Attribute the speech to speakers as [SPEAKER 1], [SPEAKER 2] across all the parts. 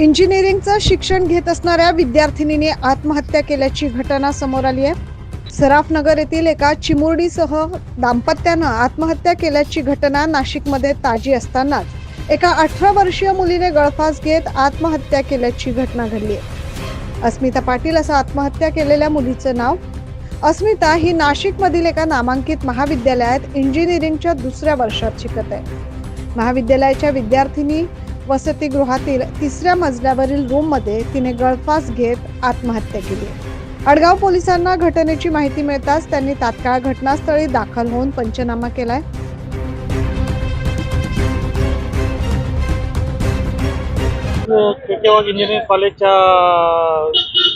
[SPEAKER 1] इंजिनिअरिंगचं शिक्षण घेत असणाऱ्या विद्यार्थिनीने आत्महत्या केल्याची घटना समोर आली आहे. सराफनगर येथील एका चिमुरडीसह दाम्पत्यानं आत्महत्या केल्याची घटना नाशिकमध्ये ताजी असतानाच. एका अठरा वर्षीय मुलीने गळफास घेत आत्महत्या केल्याची घटना घडली आहे. अस्मिता पाटील असं आत्महत्या केलेल्या मुलीचं नाव? अस्मिता ही नाशिकमधील एका नामांकित महाविद्यालयात इंजिनिअरिंगच्या दुसऱ्या वर्षात शिकत आहे. महाविद्यालयाच्या विद्यार्थिनी वसतिगृहातील तिसऱ्या मजल्यावरील रूममध्ये तिने गळफास घेत आत्महत्या केली. अडगाव पोलिसांना घटनेची माहिती मिळताच त्यांनी तात्काळ घटनास्थळी दाखल होऊन पंचनामा केलाय.
[SPEAKER 2] केकेवाग इंजिनिअरिंग कॉलेजच्या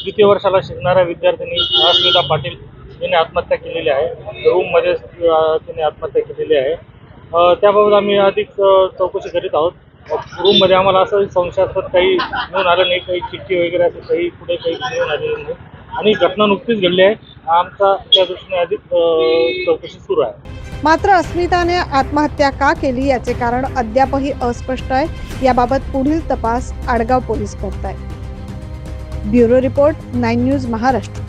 [SPEAKER 2] द्वितीय वर्षाला शिकणाऱ्या विद्यार्थिनी अस्मिता पाटील यांनी आत्महत्या केलेली आहे. रूममध्ये तिने आत्महत्या केलेली आहे. त्याबाबत आम्ही अधिक चौकशी करीत आहोत. रूममध्ये आम्हाला असं संशयास्पद काही मिळून आलं नाही. काही चिठ्ठी वगैरे असं काही कुठे काही मिळून आलेलं नाही. आणि घटना नुकतीच घडली आहे. आमचा त्या दृष्टीने अधिक चौकशी सुरू आहे.
[SPEAKER 1] मात्र अस्मिताने आत्महत्या का केली याचे कारण अद्यापही अस्पष्ट आहे. याबाबत पुढील तपास आडगाव पोलीस करत आहेत bureau report nine news Maharashtra.